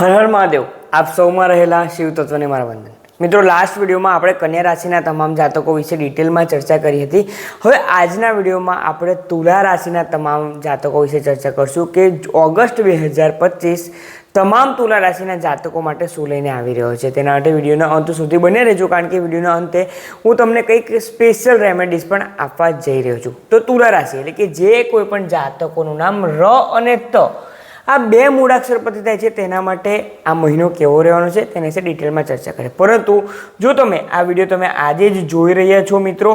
હર મહાદેવ. આપ સૌમાં રહેલા શિવ તત્વને મારા વંદન. મિત્રો લાસ્ટ વિડીયોમાં આપણે કન્યા રાશિના તમામ જાતકો વિશે ડિટેલમાં ચર્ચા કરી હતી. હવે આજના વિડીયોમાં આપણે તુલા રાશિના તમામ જાતકો વિશે ચર્ચા કરશું કે ઓગસ્ટ બે હજાર પચીસ તમામ તુલા રાશિના જાતકો માટે શું લઈને આવી રહ્યો છે. તેના માટે વિડીયોના અંત સુધી બને રહેજો, કારણ કે વિડીયોના અંતે હું તમને કંઈક સ્પેશિયલ રેમેડીઝ પણ આપવા જઈ રહ્યો છું. તો તુલા રાશિ એટલે કે જે કોઈ પણ જાતકોનું નામ ર અને ત આ બે મૂળાક્ષર પરથી થાય છે તેના માટે આ મહિનો કેવો રહેવાનો છે તેના વિશે ડિટેલમાં ચર્ચા કરે પરંતુ જો તમે આ વીડિયો તમે આજે જ જોઈ રહ્યા છો મિત્રો,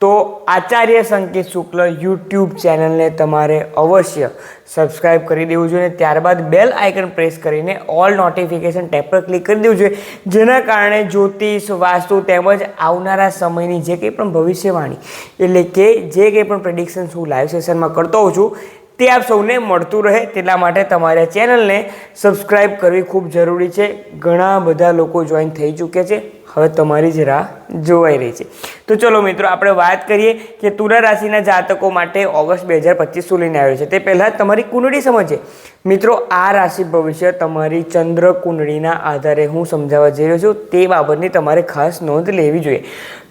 તો આચાર્ય સંકેત શુક્લ યુટ્યુબ ચેનલને તમારે અવશ્ય સબસ્ક્રાઇબ કરી દેવું જોઈએ ત્યારબાદ બેલ આઇકન પ્રેસ કરીને ઓલ નોટિફિકેશન ટેપ પર ક્લિક કરી દેવું જોઈએ. જેના કારણે જ્યોતિષ, વાસ્તુ તેમજ આવનારા સમયની જે કંઈ પણ ભવિષ્યવાણી, એટલે કે જે કંઈ પણ પ્રેડિક્શન્સ હું લાઈવ સેશનમાં કરતો હોઉં છું તે આપ સૌને મળતું રહે તેટલા માટે તમારે ચેનલને સબસ્ક્રાઈબ કરવી ખૂબ જરૂરી છે. ઘણા બધા લોકો જોઈન થઈ ચૂક્યા છે. હવે તમારી જ રાહ જોવાઈ રહી છે. તો ચલો મિત્રો, આપણે વાત કરીએ કે તુલા રાશિના જાતકો માટે ઓગસ્ટ બે હજાર પચીસ શું લઈને આવ્યો છે. તે પહેલાં તમારી કુંડળી સમજે. મિત્રો, આ રાશિ ભવિષ્ય તમારી ચંદ્ર કુંડળીના આધારે હું સમજાવવા જઈ રહ્યો છું. તે બાબતની તમારે ખાસ નોંધ લેવી જોઈએ.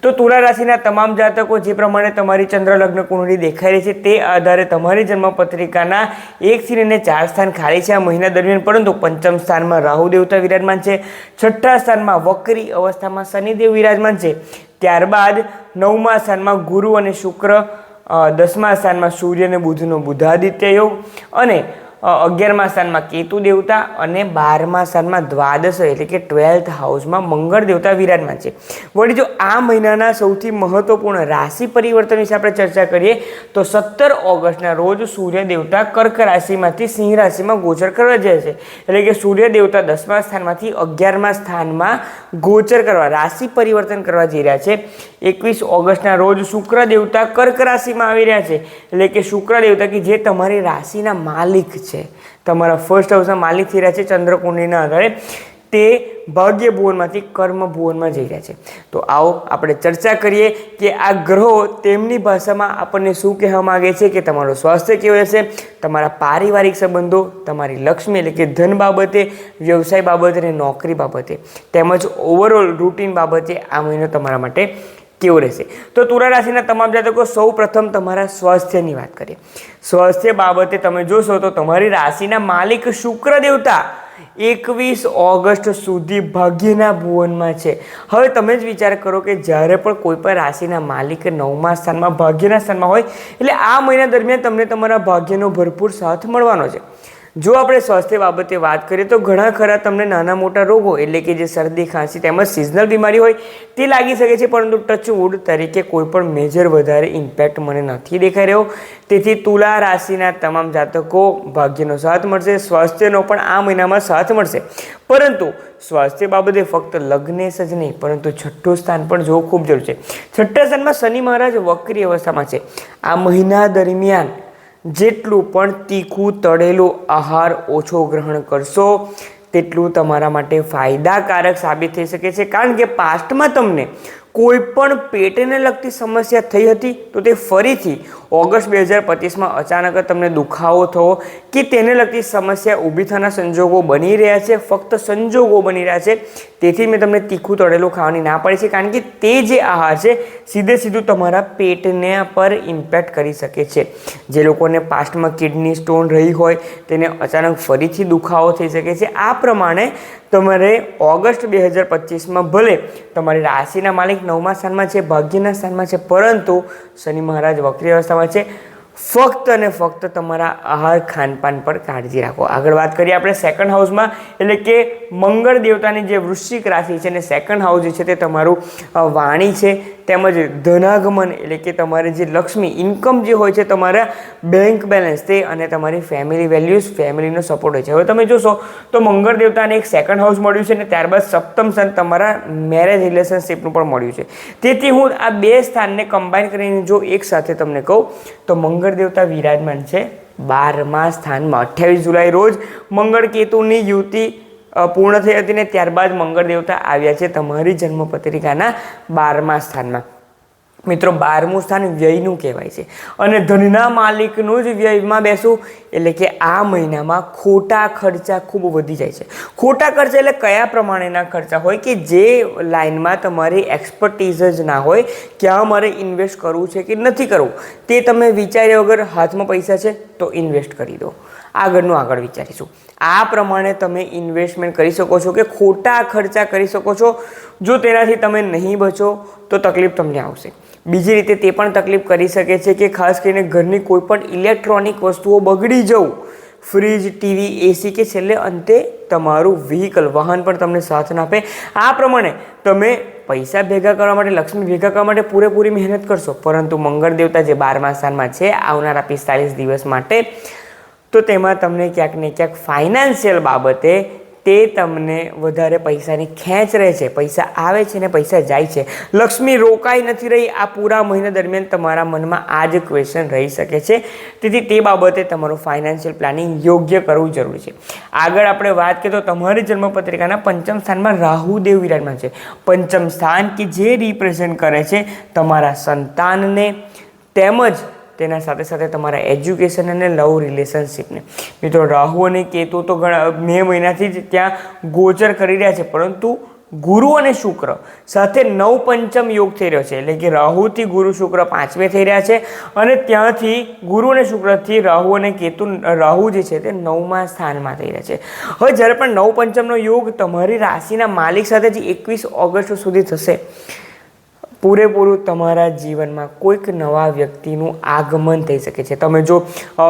તો તુલા રાશિના તમામ જાતકો જે પ્રમાણે તમારી ચંદ્ર લગ્ન કુંડળી દેખાઈ રહી છે, તે આધારે તમારી જન્મપત્રિકાના એકથી લઈને ચાર સ્થાન ખાલી છે આ મહિના દરમિયાન. પરંતુ પંચમ સ્થાનમાં રાહુ દેવતા વિરાજમાન છે. છઠ્ઠા સ્થાનમાં વક્રી અવસ્થામાં શનિદેવ વિરાજમાન છે. ત્યારબાદ નવમા સ્થાનમાં ગુરુ અને શુક્ર દસમા સ્થાનમાં સૂર્ય અને બુધનો બુધાદિત્ય યોગ અને અગિયારમા સ્થાનમાં કેતુ દેવતા અને બારમા સ્થાનમાં દ્વાદશ એટલે કે ટ્વેલ્થ હાઉસમાં મંગળ દેવતા વિરાજમાન છે. વળી જો આ મહિનાના સૌથી મહત્વપૂર્ણ રાશિ પરિવર્તન વિશે આપણે ચર્ચા કરીએ, તો સત્તર ઓગસ્ટના રોજ સૂર્ય દેવતા કર્ક રાશિમાંથી સિંહ રાશિમાં ગોચર કરવા જાય છે. એટલે કે સૂર્ય દેવતા દસમા સ્થાનમાંથી અગિયારમા સ્થાનમાં ગોચર કરવા, રાશિ પરિવર્તન કરવા જઈ રહ્યા છે. એકવીસ ઓગસ્ટના રોજ શુક્ર દેવતા કર્ક રાશિમાં આવી રહ્યા છે. એટલે કે શુક્ર દેવતા કે જે તમારી રાશિના માલિક છે. તમારા ફર્સ્ટ હાઉસના માલિક થઈ રહ્યા છે ચંદ્રકુંડળીના આધારે. તે ભાગ્ય ભુવનમાંથી કર્મ ભુવનમાં જઈ રહ્યા છે. તો આવો આપણે ચર્ચા કરીએ કે આ ગ્રહો તેમની ભાષામાં આપણને શું કહેવા માગે છે કે તમારું સ્વાસ્થ્ય કેવું રહેશે, તમારા પારિવારિક સંબંધો, તમારી લક્ષ્મી એટલે કે ધન બાબતે, વ્યવસાય બાબતે અને નોકરી બાબતે. તેમજ ઓવરઓલ રૂટીન બાબતે આ મહિનો તમારા માટે કેવો રહેશે? તો તુલા રાશિના તમામ જાતકો સૌ પ્રથમ તમારા સ્વાસ્થ્યની વાત કરીએ. સ્વાસ્થ્ય બાબતે તમે જોશો તો તમારી રાશિના માલિક શુક્ર દેવતા એકવીસ ઓગસ્ટ સુધી ભાગ્યના ભુવનમાં છે. હવે તમે જ વિચાર કરો કે જ્યારે પણ કોઈ પણ રાશિના માલિક નવમા સ્થાનમાં, ભાગ્યના સ્થાનમાં હોય, એટલે આ મહિના દરમિયાન તમને તમારા ભાગ્યનો ભરપૂર સાથ મળવાનો છે. જો આપણે સ્વાસ્થ્ય બાબતે વાત કરીએ તો ઘણા ખરા તમને નાના મોટા રોગો, એટલે કે જે શરદી, ખાંસી તેમજ સિઝનલ બીમારી હોય, તે લાગી શકે છે, પરંતુ ટચ વુડ તરીકે કોઈ પણ મેજર વધારે ઇમ્પેક્ટ મને નથી દેખાઈ રહ્યો. તેથી તુલા રાશિના તમામ જાતકો ભાગ્યનો સાથ મળશે, સ્વાસ્થ્યનો પણ આ મહિનામાં સાથ મળશે. પરંતુ સ્વાસ્થ્ય બાબતે ફક્ત લગ્ને જ નહીં, પરંતુ છઠ્ઠું સ્થાન પણ જોવું ખૂબ જરૂર છે. છઠ્ઠા સ્થાનમાં શનિ મહારાજ વક્રી અવસ્થામાં છે. આ મહિના દરમિયાન જેટલું પણ તીખું, તળેલું આહાર ઓછો ગ્રહણ કરશો, તેટલું તમારા માટે ફાયદાકારક સાબિત થઈ શકે છે. કારણ કે પાસ્ટમાં તમને કોઈ પણ પેટને લગતી સમસ્યા થઈ હતી, તો તે ફરીથી ઓગસ્ટ બે હજાર પચીસમાં અચાનક તમને દુખાવો થવો કે તેને લગતી સમસ્યા ઊભી થવાના સંજોગો બની રહ્યા છે, ફક્ત સંજોગો બની રહ્યા છે. તેથી મેં તમને તીખું તળેલું ખાવાની ના પાડી છે, કારણ કે તે જે આહાર છે, સીધે સીધું તમારા પેટને પર ઇમ્પેક્ટ કરી શકે છે. જે લોકોને પાસ્ટમાં કિડની સ્ટોન રહી હોય, તેને અચાનક ફરીથી દુખાવો થઈ શકે છે. આ પ્રમાણે તમારે ઓગસ્ટ બે હજાર પચીસમાં ભલે તમારી રાશિના માલિક નવમા સ્થાનમાં છે, ભાગ્યના સ્થાનમાં છે, પરંતુ શનિ મહારાજ વક્રી અવસ્થામાં છે. ફક્ત અને ફક્ત તમારા આહાર, ખાનપાન પર કાળજી રાખો. આગળ વાત કરીએ આપણે સેકન્ડ હાઉસમાં એટલે કે મંગળ દેવતાની જે વૃશ્ચિક રાશિ છે અને સેકન્ડ હાઉસ જે છે તે તમારું વાણી છે. તેમજ ધનાગમન એટલે કે તમારે જે લક્ષ્મી ઇન્કમ જે હોય છે તમારા બેંક બેલેન્સ તે અને તમારી ફેમિલી વેલ્યુઝ ફેમિલીનો સપોર્ટ હોય છે. હવે તમે જોશો તો મંગળ દેવતાને એક સેકન્ડ હાઉસ મળ્યું છે અને ત્યારબાદ સપ્તમ સ્થાન તમારા મેરેજ રિલેશનશિપનું પણ મળ્યું છે. તેથી હું આ બે સ્થાનને કમ્બાઈન કરીને જો એક સાથે તમને કહું, તો મંગળ દેવતા વિરાજમાન છે બારમા સ્થાનમાં. અઠ્યાવીસ જુલાઈ રોજ મંગળ કેતુની યુતિ પૂર્ણ થઈ હતી ને ત્યારબાદ મંગળ દેવતા આવ્યા છે તમારી જન્મપત્રિકાના બારમા સ્થાનમાં. મિત્રો, બારમું સ્થાન વ્યયનું કહેવાય છે. અને ધનના માલિકનું જ વ્યયમાં બેસવું એટલે કે આ મહિનામાં ખોટા ખર્ચા ખૂબ વધી જાય છે. ખોટા ખર્ચા એટલે કયા પ્રમાણેના ખર્ચા હોય કે જે લાઇનમાં તમારી એક્સપર્ટીઝ જ ના હોય, ક્યાં મારે ઇન્વેસ્ટ કરવું છે કે નથી કરવું. તે તમે વિચાર્યા વગર હાથમાં પૈસા છે તો ઇન્વેસ્ટ કરી દો. આગળનું આગળ વિચારીશું. આ પ્રમાણે તમે ઇન્વેસ્ટમેન્ટ કરી શકો છો કે ખોટા ખર્ચા કરી શકો છો. જો તેનાથી તમે નહીં બચો, તો તકલીફ તમને આવશે. બીજી રીતે તે પણ તકલીફ કરી શકે છે કે ખાસ કરીને ઘરની કોઈપણ ઇલેક્ટ્રોનિક વસ્તુઓ બગડી જવું. ફ્રીજ ટીવી એસી કે છેલ્લે અંતે તમારું વ્હીકલ વાહન પણ તમને સાથ ના આપે. આ પ્રમાણે તમે પૈસા ભેગા કરવા માટે, લક્ષ્મી ભેગા કરવા માટે પૂરેપૂરી મહેનત કરશો. પરંતુ મંગળ દેવતા જે બારમા સ્થાનમાં છે, આવનારા પિસ્તાલીસ દિવસ માટે તો તેમાં તમને ક્યાંક ને ક્યાંક ફાઇનાન્શિયલ બાબતે તે તમને વધારે પૈસાની ખેંચ રહે છે, પૈસા આવે છે ને પૈસા જાય છે. લક્ષ્મી રોકાઈ નથી રહી, આ પૂરા મહિના દરમિયાન તમારા મનમાં આ જ ક્વેશ્ચન રહી શકે છે. તેથી તે બાબતે તમારું ફાઇનાન્શિયલ પ્લાનિંગ યોગ્ય કરવું જરૂરી છે. આગળ આપણે વાત કરીએ તો તમારી જન્મપત્રિકાના પંચમ સ્થાનમાં રાહુદેવ વિરાજમાન છે. પંચમ સ્થાન કે જે રિપ્રેઝેન્ટ કરે છે તમારા સંતાનને તેમજ તેના સાથે સાથે તમારા એજ્યુકેશન અને લવ રિલેશનશિપને. મિત્રો, રાહુ અને કેતુ તો ઘણા, મે મહિનાથી જ ત્યાં ગોચર કરી રહ્યા છે, પરંતુ ગુરુ અને શુક્ર સાથે નવ પંચમ યોગ થઈ રહ્યો છે, એટલે કે રાહુથી ગુરુ શુક્ર પાંચમે થઈ રહ્યા છે અને ત્યાંથી ગુરુ અને શુક્રથી રાહુ અને કેતુ, રાહુ જે છે તે નવમા સ્થાનમાં થઈ રહ્યા છે. હવે જ્યારે પણ નવ પંચમનો યોગ તમારી રાશિના માલિક સાથે જે એકવીસ ઓગસ્ટ સુધી થશે પૂરેપૂરું તમારા જીવનમાં કોઈક નવા વ્યક્તિનું આગમન થઈ શકે છે. તમે જો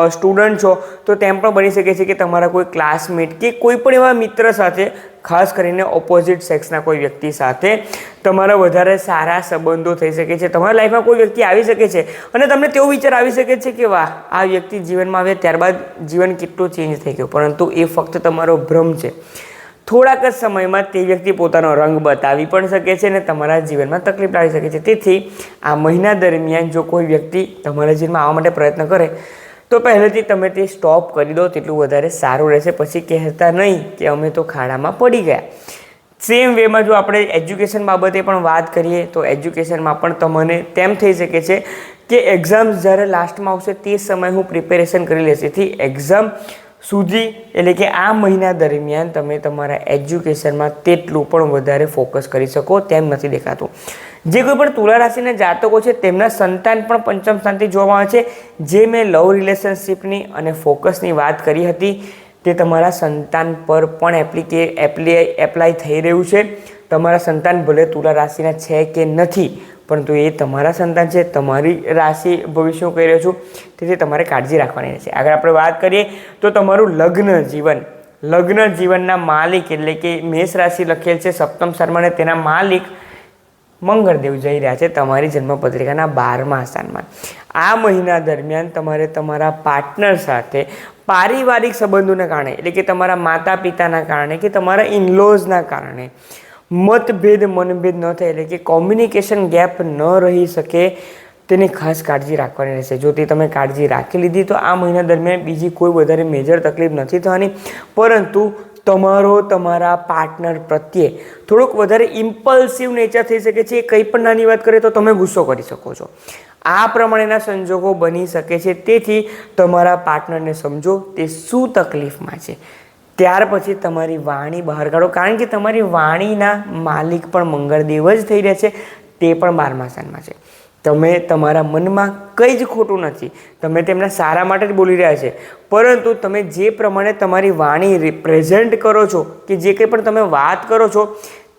સ્ટુડન્ટ છો, તો તેમ પણ બની શકે છે કે તમારા કોઈ ક્લાસમેટ કે કોઈ પણ એવા મિત્ર સાથે, ખાસ કરીને ઓપોઝિટ સેક્સના કોઈ વ્યક્તિ સાથે, તમારા વધારે સારા સંબંધો થઈ શકે છે. તમારા લાઈફમાં કોઈ વ્યક્તિ આવી શકે છે અને તમને તેવો વિચાર આવી શકે છે કે, વાહ, આ વ્યક્તિ જીવનમાં આવે ત્યારબાદ જીવન કેટલું ચેન્જ થઈ ગયું. પરંતુ એ ફક્ત તમારો ભ્રમ છે. થોડાક જ સમયમાં તે વ્યક્તિ પોતાનો રંગ બતાવી પણ શકે છે અને તમારા જીવનમાં તકલીફ લાવી શકે છે. તેથી આ મહિના દરમિયાન જો કોઈ વ્યક્તિ તમારા જીવનમાં આવવા માટે પ્રયત્ન કરે, તો પહેલેથી તમે તે સ્ટોપ કરી દો, તેટલું વધારે સારું રહેશે. પછી કહેતા નહીં કે અમે તો ખાડામાં પડી ગયા. સેમ વેમાં જો આપણે એજ્યુકેશન બાબતે પણ વાત કરીએ, તો એજ્યુકેશનમાં પણ તમને તેમ થઈ શકે છે કે એક્ઝામ્સ જ્યારે લાસ્ટમાં આવશે, તે સમયે હું પ્રિપેરેશન કરી લેશ. તેથી એક્ઝામ સુધી, એટલે કે આ મહિના દરમિયાન તમે તમારા એજ્યુકેશનમાં તેટલું પણ વધારે ફોકસ કરી શકો તેમ નથી દેખાતું. જે કોઈ પણ તુલા રાશિના જાતકો છે, તેમના સંતાન પણ પંચમ સ્થાનથી જોવામાં આવે છે. જે મેં લવ રિલેશનશિપની અને ફોકસની વાત કરી હતી, તે તમારા સંતાન પર પણ એપ્લિકે એપ્લાય એપ્લાય થઈ રહ્યું છે. તમારા સંતાન ભલે તુલા રાશિના છે કે નથી પરંતુ એ તમારા સંતાન છે, તમારી રાશિ ભવિષ્ય કહી રહ્યો છું, તેથી તમારે કાળજી રાખવાની રહેશે. આગળ આપણે વાત કરીએ તો તમારું લગ્ન જીવન. લગ્ન જીવનના માલિક એટલે કે મેષ રાશિ લખેલ છે, સપ્તમ શર્માને તેના માલિક મંગળદેવ જઈ રહ્યા છે, તમારી જન્મપત્રિકાના બારમા સ્થાનમાં. આ મહિના દરમિયાન તમારે તમારા પાર્ટનર સાથે પારિવારિક સંબંધોના કારણે, એટલે કે તમારા માતા પિતાના કારણે કે તમારા ઇનલોઝના કારણે મતભેદ, મનભેદ ન થાય એટલે કે કોમ્યુનિકેશન ગેપ ન રહી શકે તેની ખાસ કાળજી રાખવાની રહેશે. જો તે તમે કાળજી રાખી લીધી તો આ મહિના દરમિયાન બીજી કોઈ વધારે મેજર તકલીફ નથી થવાની. પરંતુ તમારો, તમારા પાર્ટનર પ્રત્યે થોડોક વધારે ઇમ્પલ્સિવ નેચર થઈ શકે છે, એ કંઈ પણ નાની વાત કરે તો તમે ગુસ્સો કરી શકો છો. આ પ્રમાણેના સંજોગો બની શકે છે. તેથી તમારા પાર્ટનરને સમજો તે શું તકલીફમાં છે. ત્યાર પછી તમારી વાણી બહાર કાઢો. કારણ કે તમારી વાણીના માલિક પણ મંગળદેવ જ થઈ રહ્યા છે, તે પણ બારમા છે. તમે તમારા મનમાં કંઈ જ ખોટું નથી. તમે તેમના સારા માટે જ બોલી રહ્યા છે. પરંતુ તમે જે પ્રમાણે તમારી વાણી રિપ્રેઝેન્ટ કરો છો કે જે કંઈ પણ તમે વાત કરો છો,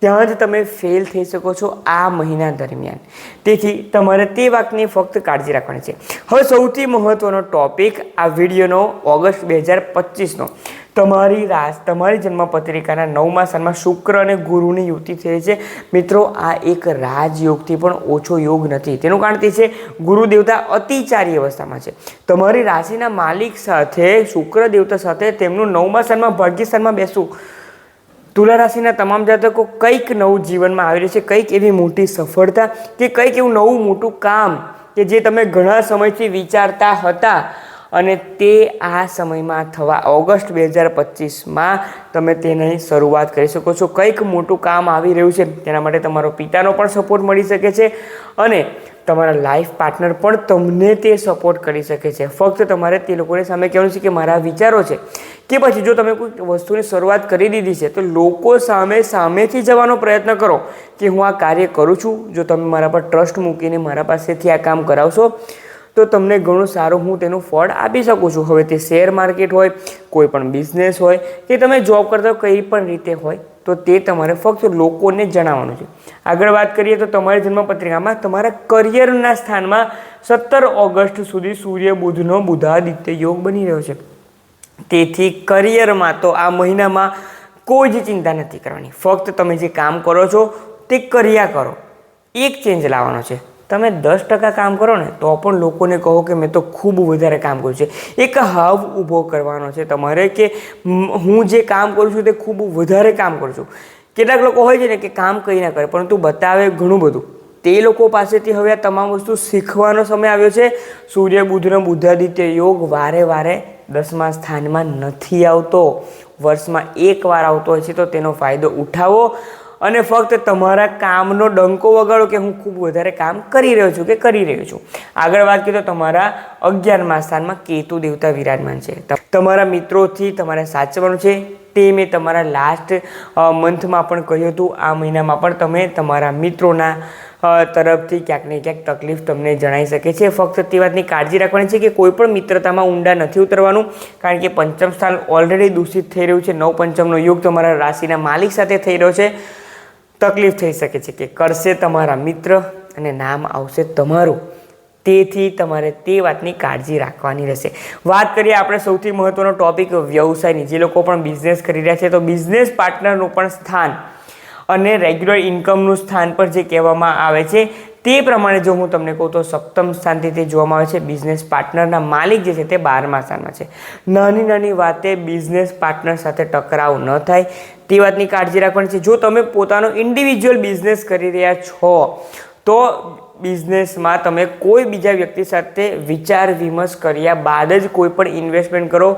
ત્યાં જ તમે ફેલ થઈ શકો છો આ મહિના દરમિયાન. તેથી તમારે તે વાતની ફક્ત કાળજી રાખવાની છે. હવે સૌથી મહત્ત્વનો ટોપિક આ વિડીયોનો ઓગસ્ટ બે હજાર પચીસનો. તમારી રાશ તમારી જન્મપત્રિકાના નવમા સ્થાનમાં શુક્ર અને ગુરુની યુતિ થઈ છે. મિત્રો, આ એક રાજયોગથી પણ ઓછો યોગ નથી. તેનું કારણ તે છે, ગુરુ દેવતા અતિચારી અવસ્થામાં છે. તમારી રાશિના માલિક સાથે, શુક્ર દેવતા સાથે તેમનું નવમા સ્થાનમાં ભાગ્ય સ્થાનમાં બેસવું. તુલા રાશિના તમામ જાતકો કંઈક નવું જીવનમાં આવી રહ્યું છે કંઈક એવી મોટી સફળતા કે કંઈક એવું નવું મોટું કામ કે જે તમે ઘણા સમયથી વિચારતા હતા. અને તે આ સમયમાં થવા ઓગસ્ટ બે હજાર પચીસમાં તમે તેની શરૂઆત કરી શકો છો. કંઈક મોટું કામ આવી રહ્યું છે, તેના માટે તમારો પિતાનો પણ સપોર્ટ મળી શકે છે અને તમારા લાઈફ પાર્ટનર પણ તમને તે સપોર્ટ કરી શકે છે. ફક્ત તમારે તે લોકોની સામે કહેવાનું છે કે મારા વિચારો છે કે પછી જો તમે કોઈ વસ્તુની શરૂઆત કરી દીધી છે, તો લોકો સામે સામેથી જવાનો પ્રયત્ન કરો કે હું આ કાર્ય કરું છું. જો તમે મારા પર ટ્રસ્ટ મૂકીને મારા પાસેથી આ કામ કરાવશો તો તમને ઘણું સારું હું તેનું ફળ આપી શકું છું. હવે તે શેર માર્કેટ હોય, કોઈ પણ બિઝનેસ હોય, કે તમે જોબ કરતા કઈ પણ રીતે હોય, તો તે તમારે ફક્ત લોકોને જણાવવાનું છે. આગળ વાત કરીએ તો તમારી જન્મપત્રિકામાં તમારા કરિયરના સ્થાનમાં સત્તર ઓગસ્ટ સુધી સૂર્ય, બુધનો બુધાદિત્ય યોગ બની રહ્યો છે. તેથી કરિયરમાં તો આ મહિનામાં કોઈ જ ચિંતા નથી કરવાની. ફક્ત તમે જે કામ કરો છો, તે કર્યા કરો. એક ચેન્જ લાવવાનો છે. તમે દસ ટકા કામ કરો ને, તો પણ લોકોને કહો કે મેં તો ખૂબ વધારે કામ કર્યું છે. એક હાવ ઊભો કરવાનો છે તમારે કે હું જે કામ કરું છું તે ખૂબ વધારે કામ કરું છું. કેટલાક લોકો હોય છે ને કે કામ કંઈ ના કરે, પરંતુ બતાવે ઘણું બધું. તે લોકો પાસેથી હવે આ તમામ વસ્તુ શીખવાનો સમય આવ્યો છે. સૂર્ય બુધનો બુદ્ધાદિત્ય યોગ વારે વારે દસમા સ્થાનમાં નથી આવતો. વર્ષમાં એક વાર આવતો હોય છે તો તેનો ફાયદો ઉઠાવો. અને ફક્ત તમારા કામનો ડંકો વગાડો કે હું ખૂબ વધારે કામ કરી રહ્યો છું કે કરી રહ્યો છું. આગળ વાત કરીએ તો તમારા અગિયારમા સ્થાનમાં કેતુ દેવતા વિરાજમાન છે. તમારા મિત્રોથી તમારે સાચવાનું છે. તે મેં તમારા લાસ્ટ મંથમાં પણ કહ્યું હતું. આ મહિનામાં પણ તમે તમારા મિત્રોના તરફથી ક્યાંક ને ક્યાંક તકલીફ તમને જણાઈ શકે છે. ફક્ત તે વાતની કાળજી રાખવાની છે કે કોઈ પણ મિત્રતામાં ઊંડા નથી ઉતરવાનું, કારણ કે પંચમ સ્થાન ઓલરેડી દૂષિત થઈ રહ્યું છે. નવ પંચમનો યુગ તમારા રાશિના માલિક સાથે થઈ રહ્યો છે. તકલીફ થઈ શકે છે કે કરશે તમારા મિત્ર અને નામ આવશે તમારું. તેથી તમારે તે વાતની કાળજી રાખવાની રહેશે. વાત કરીએ આપણે સૌથી મહત્વનો ટોપિક વ્યવસાયની. જે લોકો પણ બિઝનેસ કરી રહ્યા છે તો બિઝનેસ પાર્ટનરનું પણ સ્થાન અને રેગ્યુલર ઇન્કમનું સ્થાન પર જે કહેવામાં આવે છે તે પ્રમાણે જો હું તમને કહું તો સપ્તમ સ્થાનથી તે જોવામાં આવે છે. બિઝનેસ પાર્ટનરના માલિક જે છે તે બારમા સ્થાનમાં છે. નાની નાની વાતે બિઝનેસ પાર્ટનર સાથે ટકરાવ ન થાય. તે વાતની કાળજી રાખવાની છે. જો તમે પોતાનો ઇન્ડિવિજ્યુઅલ બિઝનેસ કરી રહ્યા છો, તો બિઝનેસમાં તમે કોઈ બીજા વ્યક્તિ સાથે વિચાર વિમર્શ કર્યા બાદ જ કોઈ પણ ઇન્વેસ્ટમેન્ટ કરો.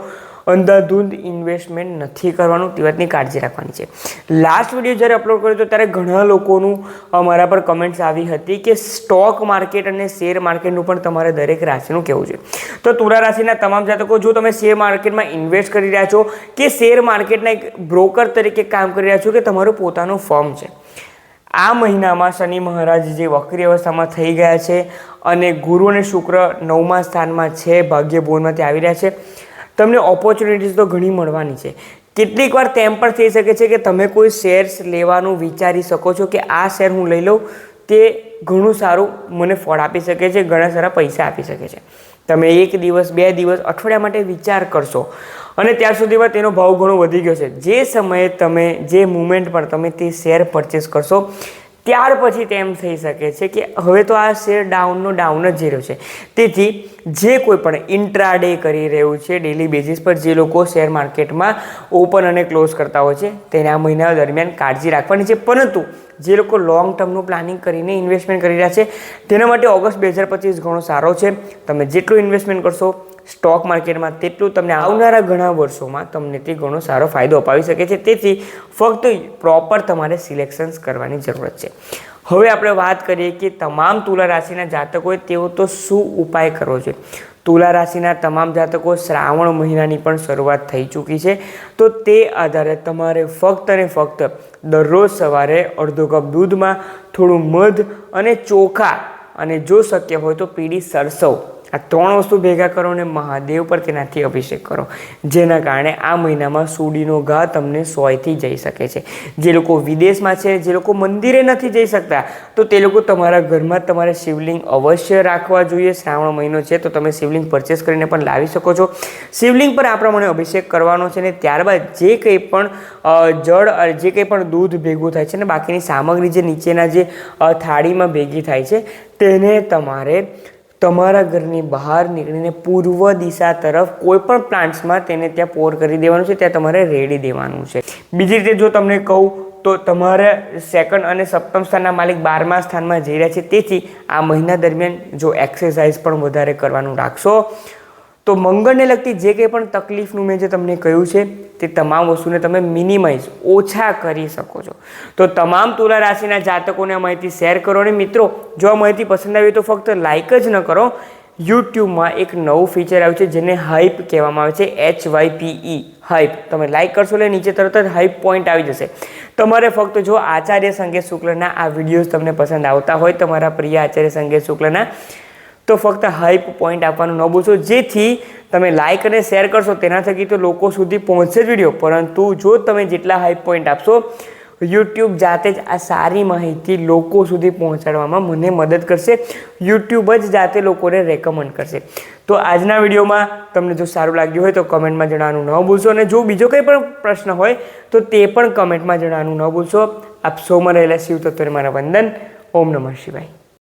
અંધાધૂંધ ઇન્વેસ્ટમેન્ટ નથી કરવાનું તે વાતની કાળજી રાખવાની છે. લાસ્ટ વીડિયો જ્યારે અપલોડ કર્યો તો ત્યારે ઘણા લોકોનું અમારા પર કમેન્ટ્સ આવી હતી કે સ્ટોક માર્કેટ અને શેર માર્કેટનું પણ તમારે દરેક રાશિનું કહેવું છે. તો તુલા રાશિના તમામ જાતકો, જો તમે શેર માર્કેટમાં ઇન્વેસ્ટ કરી રહ્યા છો કે શેર માર્કેટના એક બ્રોકર તરીકે કામ કરી રહ્યા છો કે તમારું પોતાનું ફર્મ છે. આ મહિનામાં શનિ મહારાજ જે વક્રી અવસ્થામાં થઈ ગયા છે અને ગુરુ અને શુક્ર નવમા સ્થાનમાં છે ભાગ્ય ભુવનમાંથી આવી રહ્યા છે. તમને ઓપોર્ચ્યુનિટીઝ તો ઘણી મળવાની છે. કેટલીક વાર તેમ પણ થઈ શકે છે કે તમે કોઈ શેર્સ લેવાનું વિચારી શકો છો કે આ શેર હું લઈ લઉં, તે ઘણું સારું મને ફળ આપી શકે છે, ઘણા સારા પૈસા આપી શકે છે. તમે એક દિવસ, બે દિવસ અઠવાડિયા માટે વિચાર કરશો અને ત્યાર સુધીમાં તેનો ભાવ ઘણો વધી ગયો છે. જે સમયે તમે, જે મુમેન્ટ પર તમે તે શેર પરચેસ કરશો ત્યાર પછી તેમ થઈ શકે છે કે હવે તો આ શેર ડાઉનનો ડાઉન જ જઈ રહ્યો છે. તેથી જે કોઈ પણ ઇન્ટ્રાડે કરી રહ્યું છે ડેલી બેઝિસ પર જે લોકો શેર માર્કેટમાં ઓપન અને ક્લોઝ કરતા હોય છે, તેને આ મહિના દરમિયાન કાળજી રાખવાની છે. પરંતુ જે લોકો લોંગ ટર્મનું પ્લાનિંગ કરીને ઇન્વેસ્ટમેન્ટ કરી રહ્યા છે, તેના માટે ઓગસ્ટ બે હજાર પચીસ ઘણો સારો છે. તમે જેટલું ઇન્વેસ્ટમેન્ટ કરશો સ્ટોક માર્કેટમાં તેટલું તમને આવનારા ઘણા વર્ષોમાં તમને તે ઘણો સારો ફાયદો અપાવી શકે છે. તેથી ફક્ત પ્રોપર તમારે સિલેક્શન્સ કરવાની જરૂરત છે. હવે આપણે વાત કરીએ કે તમામ તુલા રાશિના જાતકોએ તેઓ તો શું ઉપાય કરવો જોઈએ? તુલા રાશિના તમામ જાતકો શ્રાવણ મહિનાની પણ શરૂઆત થઈ ચૂકી છે. તો તે આધારે તમારે ફક્ત અને ફક્ત દરરોજ સવારે અડધો કપ દૂધમાં થોડું મધ અને ચોખા અને જો શક્ય હોય તો પીળી સરસવ આ ત્રણ વસ્તુ ભેગા કરો અને મહાદેવ પર તેનાથી અભિષેક કરો. જેના કારણે આ મહિનામાં સૂડીનો ઘા તમને સોયથી જઈ શકે છે. જે લોકો વિદેશમાં છે, જે લોકો મંદિરે નથી જઈ શકતા, તો તે લોકો તમારા ઘરમાં તમારે શિવલિંગ અવશ્ય રાખવા જોઈએ. શ્રાવણ મહિનો છે, તો તમે શિવલિંગ પરચેસ કરીને પણ લાવી શકો છો. શિવલિંગ પર આ પ્રમાણે અભિષેક કરવાનો છે ને ત્યારબાદ જે કંઈ પણ જળ જે કંઈ પણ દૂધ ભેગું થાય છે ને બાકીની સામગ્રી જે નીચેના જે થાળીમાં ભેગી થાય છે, તેને તમારે તમારા ઘરની બહાર નીકળીને પૂર્વ દિશા તરફ કોઈ પણ પ્લાન્ટ્સમાં તેને ત્યાં પોર કરી દેવાનું છે, ત્યાં તમારે રેડી દેવાનું છે. બીજી રીતે જો તમને કહું, તો તમારે સેકન્ડ અને સપ્તમ સ્થાનના માલિક બારમા સ્થાનમાં જઈ રહ્યા છે, તેથી આ મહિના દરમિયાન જો એક્સરસાઇઝ પણ વધારે કરવાનું રાખશો તો મંગળને લગતી જે કંઈ પણ તકલીફનું મેં જે તમને કહ્યું છે, તે તમામ વસ્તુને તમે મિનિમાઇઝ ઓછા કરી શકો છો. તો તમામ તુલા રાશિના જાતકોને આ માહિતી શેર કરો અને મિત્રો, જો આ માહિતી પસંદ આવી તો ફક્ત લાઇક જ ન કરો, યુટ્યુબમાં એક નવું ફીચર આવ્યું છે જેને હાઇપ કહેવામાં આવે છે H Y P E hype તમે લાઇક કરશો એટલે નીચે તરત જ હાઇપ પોઈન્ટ આવી જશે. તમારે ફક્ત જો આચાર્ય સંગીત શુક્લના આ વિડીયોઝ તમને પસંદ આવતા હોય, તમારા પ્રિય આચાર્ય સંગેત શુક્લના તો ફક્ત હાઈપ પોઈન્ટ આપવાનું ન ભૂલશો. જેથી તમે લાઇક અને શેર કરશો તેના થકી તો લોકો સુધી પહોંચશે જ વીડિયો પરંતુ જો તમે જેટલા હાઈપ પોઈન્ટ આપશો યુટ્યુબ જાતે જ આ સારી માહિતી લોકો સુધી પહોંચાડવામાં મને મદદ કરશે. યુટ્યુબ જ જાતે લોકોને રેકમેન્ડ કરશે. તો આજના વિડીયોમાં તમને જો સારું લાગ્યું હોય તો કમેન્ટમાં જણાવવાનું ન ભૂલશો. અને જો બીજો કંઈ પણ પ્રશ્ન હોય, તો તે પણ કમેન્ટમાં જણાવવાનું ન ભૂલશો. આપ સૌમાં રહેલા શિવ તત્વને મારા વંદન. ઓમ નમઃ શિવાય.